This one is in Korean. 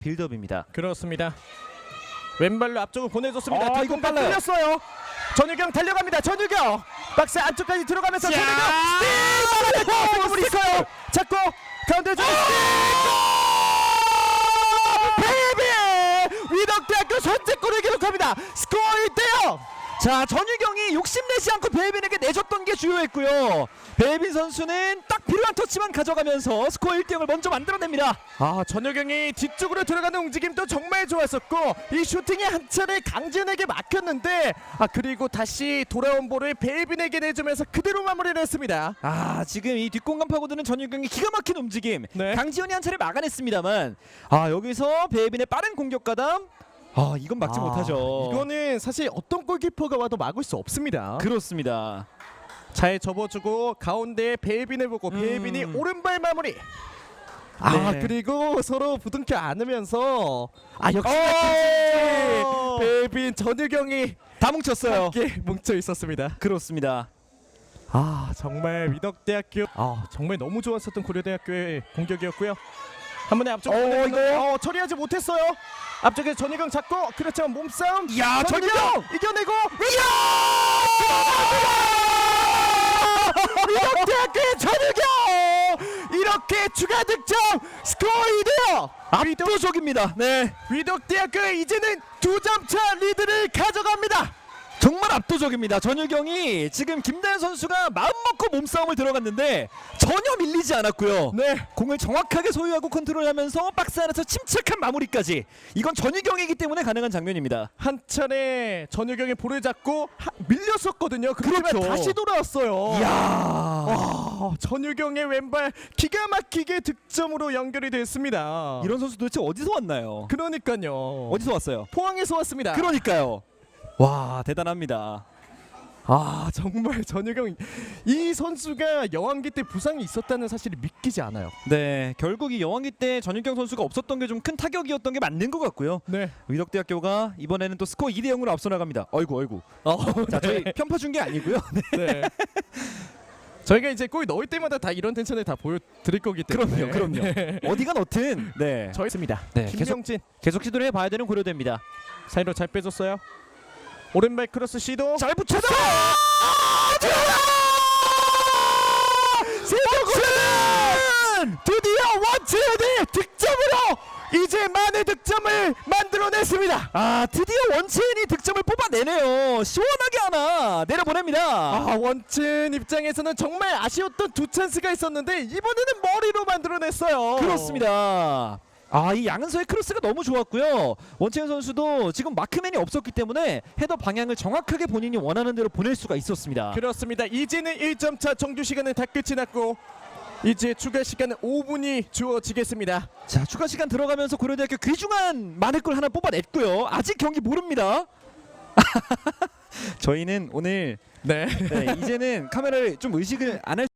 빌드업입니다. 그렇습니다. 왼발로 앞쪽으로 보내줬습니다. 아, 이건 뒷공간 빨라요. 뚫렸어요. 전유경 달려갑니다. 전유경 박스 안쪽까지 들어가면서 자. 전유경 스틱 빨아내고 공을 있어요. 잡고 가운데 좀 베이비 위덕대학교 선제골을 기록합니다. 스코어 1대0. 자 전유경이 욕심내지 않고 베이빈에게 내줬던 게 주요했고요. 베이빈 선수는 딱 필요한 터치만 가져가면서 스코어 1대0을 먼저 만들어냅니다. 아 전효경이 뒤쪽으로 들어가는 움직임도 정말 좋았었고 이 슈팅이 한 차례 강진에게 막혔는데 아 그리고 다시 돌아온 볼을 베이빈에게 내주면서 그대로 마무리를 했습니다. 아 지금 이 뒷공간 파고드는 전유경의 기가 막힌 움직임 네. 강지현이 한 차례 막아냈습니다,만 아 여기서 베이빈의 빠른 공격 가담 아 이건 막지 아, 못하죠. 이거는 사실 어떤 골키퍼가 와도 막을 수 없습니다. 그렇습니다. 잘 접어주고 가운데에 베이빈을 보고 음. 베이빈이 오른발 마무리. 아 네. 그리고 서로 부둥켜 안으면서 아 역시 어! 베이빈 전유경이 다 뭉쳤어요. 함께 뭉쳐 있었습니다. 그렇습니다. 아 정말 위덕대학교 아 정말 너무 좋았었던 고려대학교의 공격이었고요. 한 번에 앞쪽 어, 보내는데, 어 처리하지 못했어요. 앞쪽에 전희경 잡고 그렇지만 몸싸움. 야, 전희경 이겨내고 이야! 위덕대학교의 전희경 이렇게 추가 득점 스코어 2대요. 압도적입니다. 네. 위덕대학교의 이제는 두 점 차 리드를 가져갑니다. 정말 압도적입니다. 전유경이 지금 김다현 선수가 마음 먹고 몸싸움을 들어갔는데 전혀 밀리지 않았고요. 네. 공을 정확하게 소유하고 컨트롤하면서 박스 안에서 침착한 마무리까지 이건 전유경이기 때문에 가능한 장면입니다. 한 차례 전유경이 볼을 잡고 하- 밀렸었거든요. 그렇지만 그렇죠. 다시 돌아왔어요. 이야. 와, 전유경의 왼발 기가 막히게 득점으로 연결이 됐습니다. 이런 선수 도대체 어디서 왔나요? 그러니까요. 어디서 왔어요? 포항에서 왔습니다. 그러니까요. 와 대단합니다. 아 정말 전유경 이 선수가 여왕기 때 부상이 있었다는 사실이 믿기지 않아요. 네 결국 이 여왕기 때 전유경 선수가 없었던 게 좀 큰 타격이었던 게 맞는 것 같고요. 네. 위덕대학교가 이번에는 또 스코어 2대 0으로 앞서 나갑니다. 어이구 어이구. 어, 자 저희 편파 준 게 아니고요. 네. 네. 저희가 이제 골 넣을 때마다 다 이런 텐션을 다 보여드릴 거기 때문에. 그럼요 그럼요. 어디가 넣든 네. 저희 있습니다. 네, 계속 김명진 계속 시도를 해봐야 되는 고려대입니다. 사이로 잘 빼줬어요. 오른발 크로스 시도. 잘 붙여서 세종은 드디어 원체연의 득점으로 이제 만의 득점을 만들어냈습니다. 아 드디어 원체인이 득점을 뽑아내네요. 시원하게 하나 내려보냅니다. 아 원친 입장에서는 정말 아쉬웠던 두 찬스가 있었는데 이번에는 머리로 만들어냈어요. 그렇습니다. 아 이 양은서의 크로스가 너무 좋았고요. 원채현 선수도 지금 마크맨이 없었기 때문에 헤더 방향을 정확하게 본인이 원하는 대로 보낼 수가 있었습니다. 그렇습니다. 이제는 1점 차 정규 시간은 다 끝이 났고 이제 추가 시간은 5분이 주어지겠습니다. 자 추가 시간 들어가면서 고려대학교 귀중한 만회골 하나 뽑아냈고요. 아직 경기 모릅니다. 저희는 오늘 네. 네, 이제는 카메라를 좀 의식을 안할